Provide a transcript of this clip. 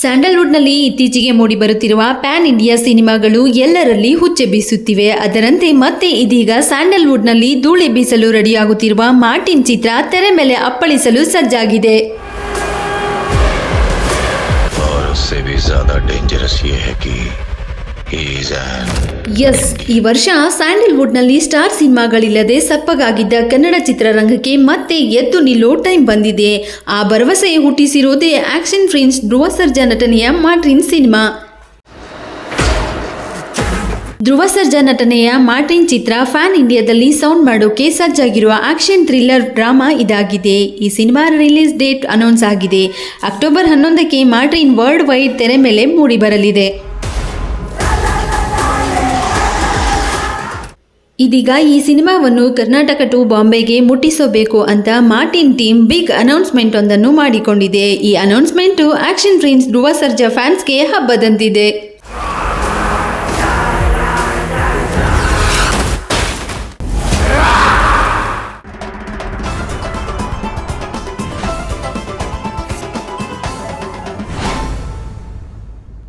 ಸ್ಯಾಂಡಲ್ವುಡ್ನಲ್ಲಿ ಇತ್ತೀಚೆಗೆ ಮೂಡಿಬರುತ್ತಿರುವ PAN India ಸಿನಿಮಾಗಳು ಎಲ್ಲರಲ್ಲಿ ಹುಚ್ಚೆಬ್ಬಿಸುತ್ತಿವೆ ಅದರಂತೆ ಮತ್ತೆ ಇದೀಗ ಸ್ಯಾಂಡಲ್ವುಡ್ನಲ್ಲಿ ಧೂಳಿ ಬೀಸಲು ರೆಡಿಯಾಗುತ್ತಿರುವ ಮಾರ್ಟಿನ್ ಚಿತ್ರ ತೆರೆ ಮೇಲೆ ಅಪ್ಪಳಿಸಲು ಸಜ್ಜಾಗಿದೆ. ಎಸ್ ಈ ವರ್ಷ ಸ್ಯಾಂಡಲ್ವುಡ್ನಲ್ಲಿ ಸ್ಟಾರ್ ಸಿನಿಮಾಗಳಿಲ್ಲದೆ ಸಪ್ಪಗಾಗಿದ್ದ ಕನ್ನಡ ಚಿತ್ರರಂಗಕ್ಕೆ ಮತ್ತೆ ಎದ್ದು ನಿಲ್ಲೋ ಟೈಮ್ ಬಂದಿದೆ. ಆ ಭರವಸೆ ಹುಟ್ಟಿಸಿರೋದೇ ಆಕ್ಷನ್ ಫ್ರೆಂಡ್ಸ್ ಧ್ರುವ ಸರ್ಜಾ ನಟನೆಯ ಮಾರ್ಟಿನ್ ಸಿನಿಮಾ. ಧ್ರುವ ಸರ್ಜಾ ನಟನೆಯ ಮಾರ್ಟಿನ್ ಚಿತ್ರ ಫ್ಯಾನ್ ಇಂಡಿಯಾದಲ್ಲಿ ಸೌಂಡ್ ಮಾಡೋಕೆ ಸಜ್ಜಾಗಿರುವ ಆಕ್ಷನ್ ಥ್ರಿಲ್ಲರ್ ಡ್ರಾಮಾ ಇದಾಗಿದೆ. ಈ ಸಿನಿಮಾ ರಿಲೀಸ್ ಡೇಟ್ ಅನೌನ್ಸ್ ಆಗಿದೆ. ಅಕ್ಟೋಬರ್ ಹನ್ನೊಂದಕ್ಕೆ ಮಾರ್ಟಿನ್ ವರ್ಲ್ಡ್ ವೈಡ್ ತೆರೆ ಮೇಲೆ ಮೂಡಿಬರಲಿದೆ. ಇದೀಗ ಈ ಸಿನಿಮಾವನ್ನು ಕರ್ನಾಟಕ ಟು ಬಾಂಬೆಗೆ ಮುಟ್ಟಿಸಬೇಕು ಅಂತ ಮಾರ್ಟಿನ್ ಟೀಮ್ ಬಿಗ್ ಅನೌನ್ಸ್ಮೆಂಟ್ ಒಂದನ್ನು ಮಾಡಿಕೊಂಡಿದೆ. ಈ announcement action prince Dhruva Sarja ಫ್ಯಾನ್ಸ್ಗೆ ಹಬ್ಬದಂತಿದೆ.